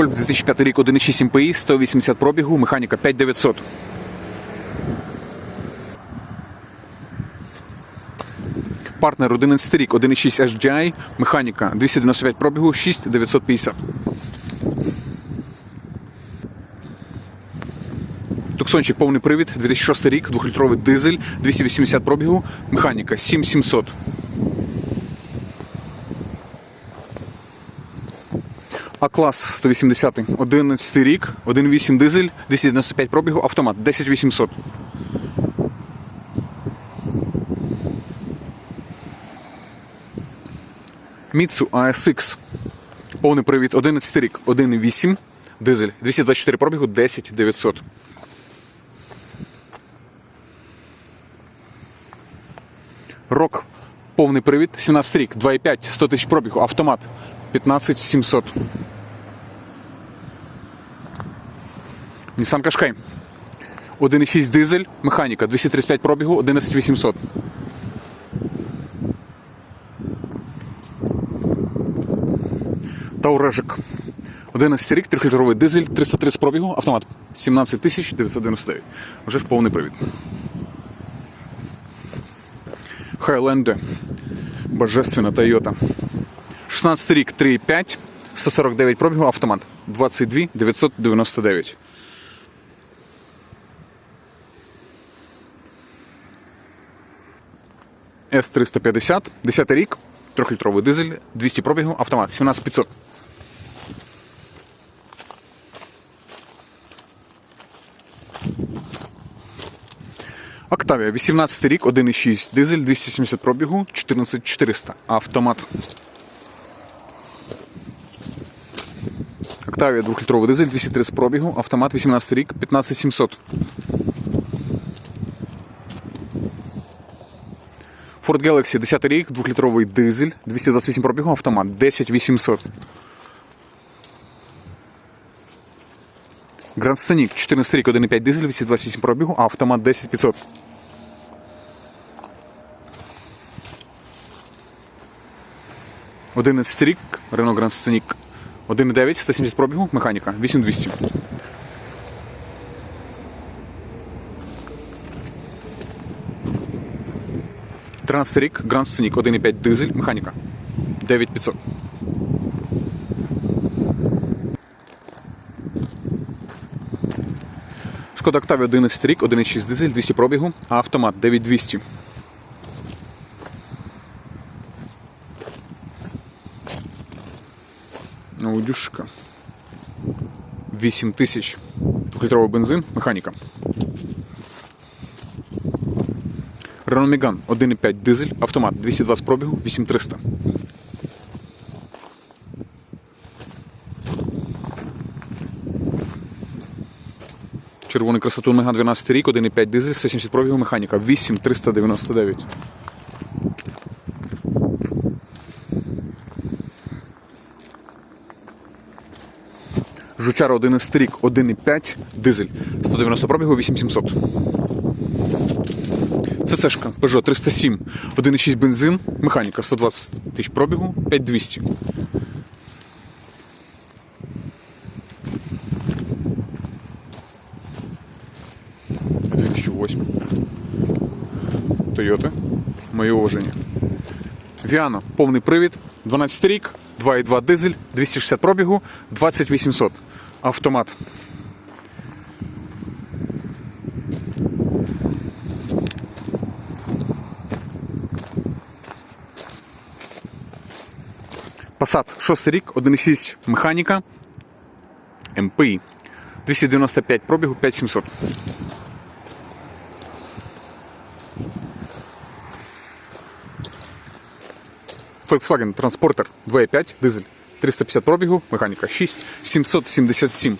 Гольф 2005 рік 1,6 МПІ, 180 пробігу, механіка 5900. Партнер 11 рік 1,6 HDI, механіка 295 пробігу, 6950. Туксончик повний привід, 2006 рік, 2-літровий дизель, 280 пробігу, механіка 7700. А-клас 180, 11 рік, 1.8 дизель, 295 пробігу, автомат 10800. Mitsu ASX. Повний привід 11 рік, 1.8 дизель, 224 пробігу, 10900. Рок. Повний привід, 17 рік, 2,5, 100 тисяч пробігу, автомат 15700. Nissan Qashqai. 1,6 дизель, механіка, 235 пробігу, 11800. Таурежик. 11 рік, 3-літровий дизель, 330 пробігу, автомат 17 999. Вже в повний привід. Хайленде. Божественна Тойота. 16 рік, 3,5, 149 пробігу, автомат 22 999. С-350, 10 рік, 3-літровий дизель, 200 пробігу, автомат 17500. Октавія, 18 рік, 1,6 дизель, 270 пробігу, 14400. Автомат. Октавія, 2-літровий дизель, 230 пробігу, автомат 18 рік, 15700. Ford Galaxy, 10 рік, 2-літровий дизель, 228 пробігу, автомат 10800. Grand Scenic, 14 рік, 1,5 дизель, 228 пробігу, автомат 10500. Одинадцятий рік, Renault Grand Scenic, 1,9, 170 пробігу, механіка, 8200. Тринадцятий рік, Grand Scenic, 1,5 дизель, механіка, 9500. Шкода Octavia 11 рік, 1,6 дизель, 200 пробігу, а автомат 9200. Аудюшка. 8 тисяч. Двохлітровий бензин, механіка. Megane 1,5 дизель, автомат 220 пробігу, 8300. Червоний красоту Меган 12 рік, 1,5 дизель, 170 пробігу, механіка, 8399. Жучара 11 рік, 1,5 дизель, 190 пробігу, 8700. ЦЦшка Peugeot 307, 1,6 бензин, механіка 120 тисяч пробігу, 5200. Toyota. Моє уваження. Віано, повний привід, 12 рік, 2,2 дизель, 260 пробігу, 20800. Автомат. Passat, 6 рік, 1,6 механіка, МПІ. 295 пробігу, 5700. Volkswagen Transporter 2.5 дизель 350 пробігу, механіка 6, 777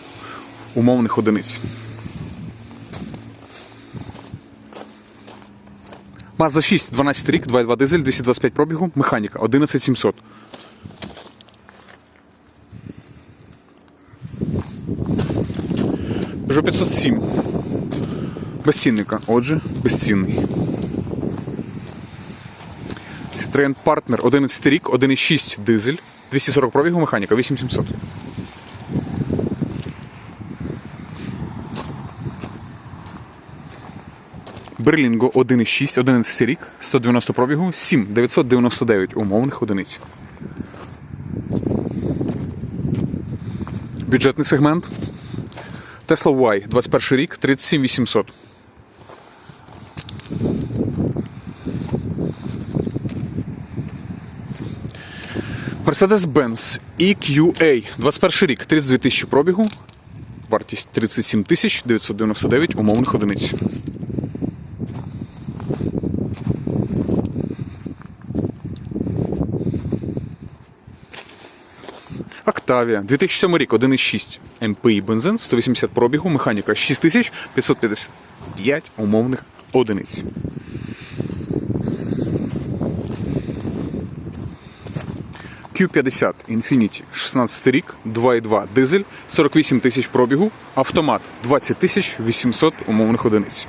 умовних одиниць. Mazda 6, 12 рік, 2.2 дизель, 225 пробігу, механіка 11700. Peugeot 507. Безцінника, отже, безцінний. Citroen Partner 11 рік, 1,6 дизель, 240 пробігу механіка, 8700. Берлінго 1,6, 11 рік, 190 пробігу, 7,999 умовних одиниць. Бюджетний сегмент. Tesla Y, 21 рік, 37 800. Mercedes-Benz EQA, 21 рік, 32 тисячі пробігу, вартість 37 тисяч 999 умовних одиниць. Octavia, 2007 рік, 1,6 МПІ бензин, 180 пробігу, механіка 6555 умовних одиниць. Q50 Infiniti, 16 рік, 2,2 дизель, 48 тисяч пробігу, автомат 20 тисяч 800 умовних одиниць.